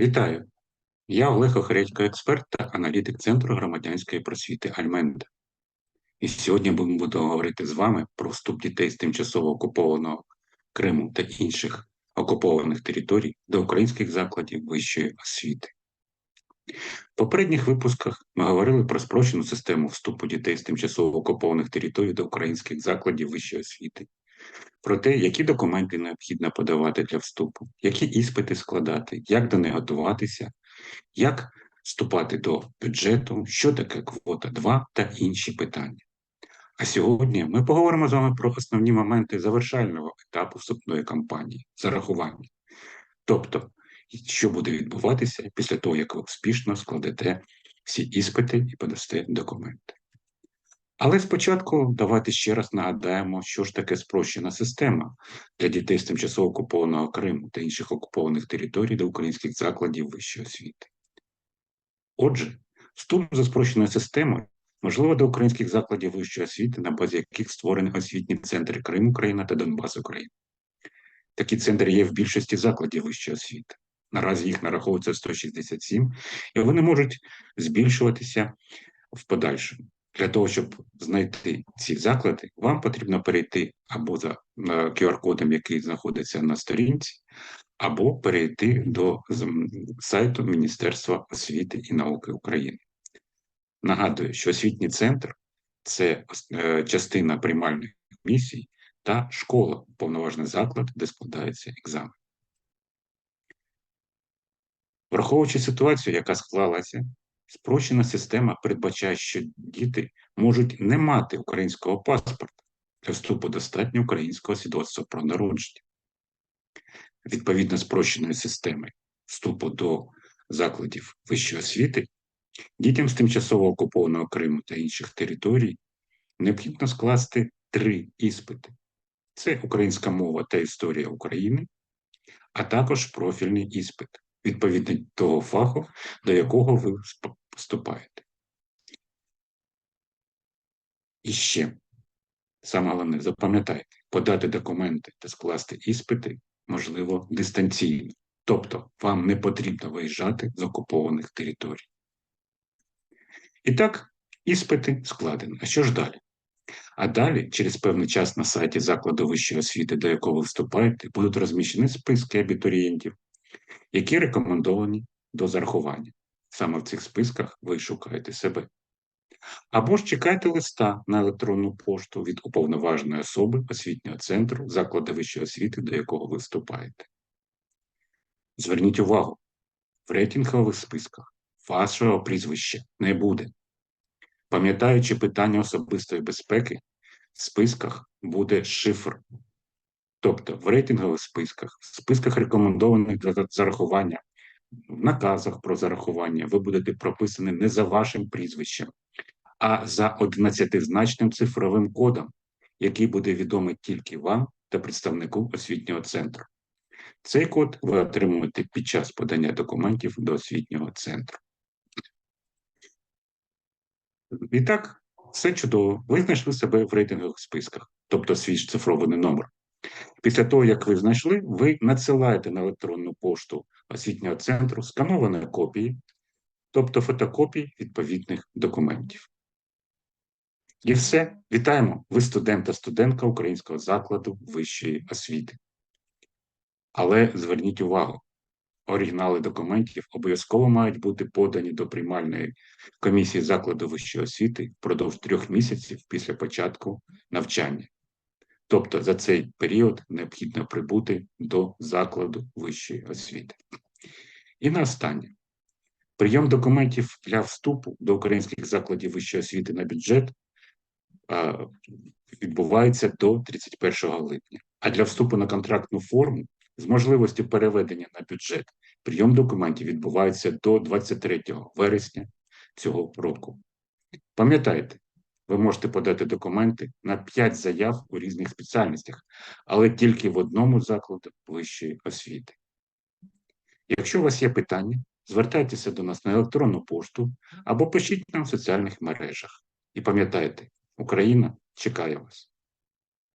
Вітаю! Я Олег Охередько, експерт та аналітик Центру громадянської просвіти Альменда. І сьогодні будемо говорити з вами про вступ дітей з тимчасово окупованого Криму та інших окупованих територій до українських закладів вищої освіти. В попередніх випусках ми говорили про спрощену систему вступу дітей з тимчасово окупованих територій до українських закладів вищої освіти, про те, які документи необхідно подавати для вступу, які іспити складати, як до них готуватися, як вступати до бюджету, що таке квота 2 та інші питання. А сьогодні ми поговоримо з вами про основні моменти завершального етапу вступної кампанії зарахування. Тобто, що буде відбуватися після того, як ви успішно складете всі іспити і подасте документи. Але спочатку давайте ще раз нагадаємо, що ж таке спрощена система для дітей з тимчасово окупованого Криму та інших окупованих територій до українських закладів вищої освіти. Отже, вступ за спрощеною системою можливо до українських закладів вищої освіти, на базі яких створені освітні центри Крим Україна та Донбас Україна. Такі центри є в більшості закладів вищої освіти. Наразі їх нараховується 167, і вони можуть збільшуватися в подальшому. Для того, щоб знайти ці заклади, вам потрібно перейти або за QR-кодом, який знаходиться на сторінці, або перейти до сайту Міністерства освіти і науки України. Нагадую, що освітній центр це е, частина приймальних місій та школа, повноважний заклад, де складається екзамен. Враховуючи ситуацію, яка склалася, спрощена система передбачає, що діти можуть не мати українського паспорта для вступу достатньо українського свідоцтва про народження. Відповідно спрощеної системи вступу до закладів вищої освіти, дітям з тимчасово окупованого Криму та інших територій необхідно скласти три іспити: це українська мова та історія України, а також профільний іспит, відповідно того фаху, до якого ви вступаєте. І ще, саме головне, запам'ятайте, подати документи та скласти іспити можливо дистанційно. Тобто вам не потрібно виїжджати з окупованих територій. І так, іспити складені. А що ж далі? А далі, через певний час на сайті закладу вищої освіти, до якого ви вступаєте, будуть розміщені списки абітурієнтів, які рекомендовані до зарахування. Саме в цих списках ви шукаєте себе. Або ж чекайте листа на електронну пошту від уповноваженої особи освітнього центру закладу вищої освіти, до якого ви вступаєте. Зверніть увагу, в рейтингових списках вашого прізвища не буде. Пам'ятаючи питання особистої безпеки, в списках буде шифр. Тобто в рейтингових списках, в списках рекомендованих для зарахування, в наказах про зарахування ви будете прописані не за вашим прізвищем, а за 11-значним цифровим кодом, який буде відомий тільки вам та представнику освітнього центру. Цей код ви отримуєте під час подання документів до освітнього центру. І так, все чудово. Ви знайшли себе в рейтингових списках, тобто свій цифрований номер. Після того, як ви знайшли, ви надсилаєте на електронну пошту освітнього центру скановані копії, тобто фотокопії відповідних документів. І все. Вітаємо! Ви студент та студентка українського закладу вищої освіти. Але зверніть увагу, оригінали документів обов'язково мають бути подані до приймальної комісії закладу вищої освіти впродовж трьох місяців після початку навчання. Тобто за цей період необхідно прибути до закладу вищої освіти. І на останнє. Прийом документів для вступу до українських закладів вищої освіти на бюджет відбувається до 31 липня. А для вступу на контрактну форму з можливістю переведення на бюджет прийом документів відбувається до 23 вересня цього року. Пам'ятайте, ви можете подати документи на 5 заяв у різних спеціальностях, але тільки в одному закладі вищої освіти. Якщо у вас є питання, звертайтеся до нас на електронну пошту або пишіть нам в соціальних мережах. І пам'ятайте, Україна чекає вас.